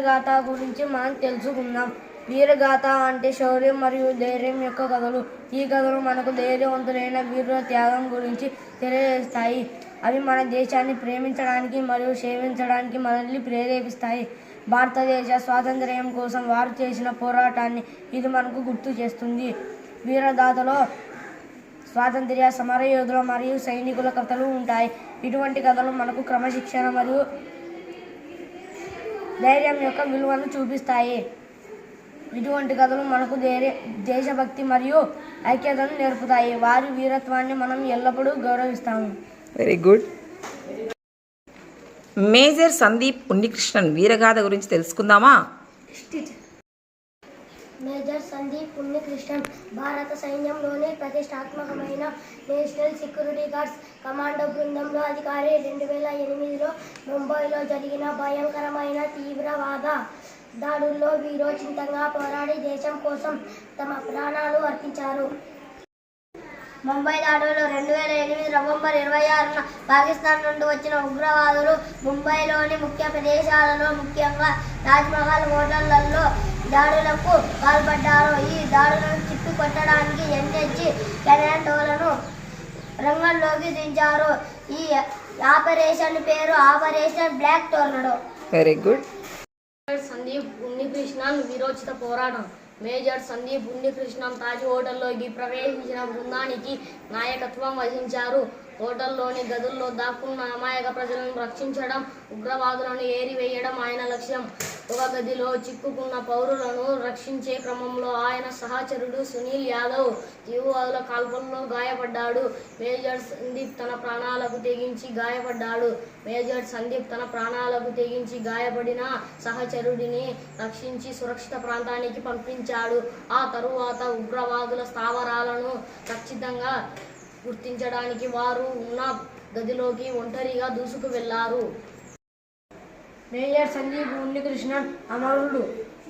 వీరగాథ గురించి మనం తెలుసుకుందాం. వీరగాథ అంటే శౌర్యం మరియు ధైర్యం యొక్క కథలు. ఈ కథలు మనకు ధైర్యవంతులైన వీరుల త్యాగం గురించి తెలియజేస్తాయి. అవి మన దేశాన్ని ప్రేమించడానికి మరియు సేవించడానికి మనల్ని ప్రేరేపిస్తాయి. భారతదేశ స్వాతంత్ర్యం కోసం వారు చేసిన పోరాటాన్ని ఇది మనకు గుర్తు చేస్తుంది. వీరగాథలో స్వాతంత్ర్య సమరయోధుల మరియు సైనికుల కథలు ఉంటాయి. ఇటువంటి కథలు మనకు క్రమశిక్షణ మరియు ధైర్యం యొక్క విలువను చూపిస్తాయి. ఇటువంటి కథలు మనకు ధైర్య దేశభక్తి మరియు ఐక్యతను నేర్పుతాయి. వారి వీరత్వాన్ని మనం ఎల్లప్పుడూ గౌరవిస్తాము. Very good major Sandeep Unnikrishnan వీరగాథ గురించి తెలుసుకుందామా? మేజర్ సందీప్ ఉన్నికృష్ణన్ భారత సైన్యంలోని ప్రతిష్టాత్మకమైన నేషనల్ సెక్యూరిటీ గార్డ్స్ కమాండో బృందంలో అధికారి. రెండు వేల ఎనిమిదిలో ముంబైలో జరిగిన భయంకరమైన తీవ్రవాద దాడుల్లో వీరోచితంగా పోరాడి దేశం కోసం తమ ప్రాణాలు అర్పించారు. ముంబై దాడులు రెండు వేల ఎనిమిది నవంబర్ ఇరవై ఆరున పాకిస్తాన్ నుండి వచ్చిన ఉగ్రవాదులు ముంబైలోని ముఖ్య ప్రదేశాలలో ముఖ్యంగా తాజ్మహల్ హోటళ్ళలో దాడులకు పాల్పడ్డారు ఈ దాడులను తిప్పికొట్టడానికి ఎన్హెచ్ కెనాటోలను రంగంలోకి దించారు. ఈ ఆపరేషన్ పేరు operation black tornado. Very good Sandeep Unnikrishnan విరోచిత పోరాటం. మేజర్ సందీప్ ఉన్నికృష్ణన్ తాజ్ హోటల్లోకి ప్రవేశించిన బృందానికి నాయకత్వం వహించారు. హోటల్లోని గదుల్లో దాక్కున్న అమాయక ప్రజలను రక్షించడం ఉగ్రవాదులను ఏరివేయడం ఆయన లక్ష్యం. ఒక గదిలో చిక్కుకున్న పౌరులను రక్షించే క్రమంలో ఆయన సహచరుడు సునీల్ యాదవ్ తీవ్రవాదుల కాల్పుల్లో గాయపడ్డాడు. మేజర్ సందీప్ తన ప్రాణాలకు తెగించి గాయపడ్డాడు. మేజర్ సందీప్ తన ప్రాణాలకు తెగించి గాయపడిన సహచరుడిని రక్షించి సురక్షిత ప్రాంతానికి పంపించాడు. ఆ తరువాత ఉగ్రవాదుల స్థావరాలను ఖచ్చితంగా గుర్తించడానికి వారు ఉన్న గదిలోకి ఒంటరిగా దూసుకు వెళ్ళారు మేజర్ సందీప్ ఉన్నికృష్ణన్ అమరుడు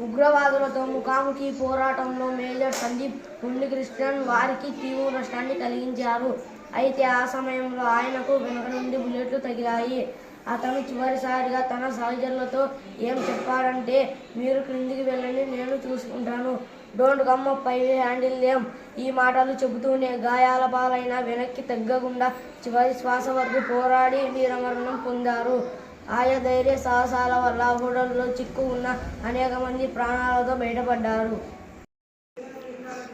ఉగ్రవాదులతో ముఖాముఖి పోరాటంలో మేజర్ సందీప్ ఉన్నికృష్ణన్ వారికి తీవ్ర నష్టాన్ని కలిగించారు. అయితే ఆ సమయంలో ఆయనకు వెనుక నుండి బుల్లెట్లు తగిలాయి. అతను చివరిసారిగా తన సహచరులతో ఏం చెప్పారంటే మీరు క్రిందికి వెళ్ళండి నేను చూసుకుంటాను. డోంట్ కమ్ అప్ పై హ్యాండిల్ దేమ్ ఈ మాటలు చెబుతూనే గాయాల పాలైన వెనక్కి తగ్గకుండా చివరి శ్వాస వరకు పోరాడి వీరమరణం పొందారు. ఆయా ధైర్య సాహసాల వల్ల హోటల్లో చిక్కు ఉన్న అనేక మంది ప్రాణాలతో బయటపడ్డారు.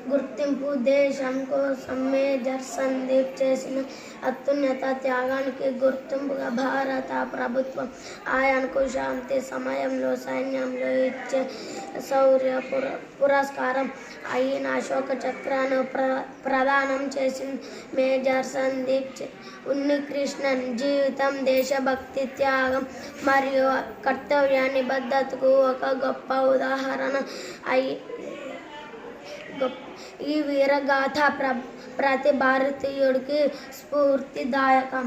గుర్తింపు దేశం కోసం మేజర్ సందీప్ చేసిన అత్యున్నత త్యాగానికి గుర్తింపుగా భారత ప్రభుత్వం ఆయనకు శాంతి సమయంలో సైన్యంలో ఇచ్చే శౌర్య పుర పురస్కారం అయిన అశోక చక్రాను ప్ర ప్రదానం చేసింది మేజర్ సందీప్ ఉన్నికృష్ణన్ జీవితం దేశభక్తి త్యాగం మరియు కర్తవ్య నిబద్ధతకు ఒక గొప్ప ఉదాహరణ అయి ఈ వీరగాథ ప్ర ప్రతి భారతీయుడికి స్ఫూర్తిదాయకం.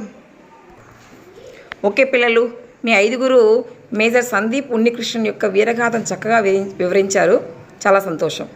ఓకే పిల్లలు మీ ఐదుగురు మేజర్ సందీప్ ఉన్నికృష్ణన్ యొక్క వీరగాథను చక్కగా వివరించారు. చాలా సంతోషం.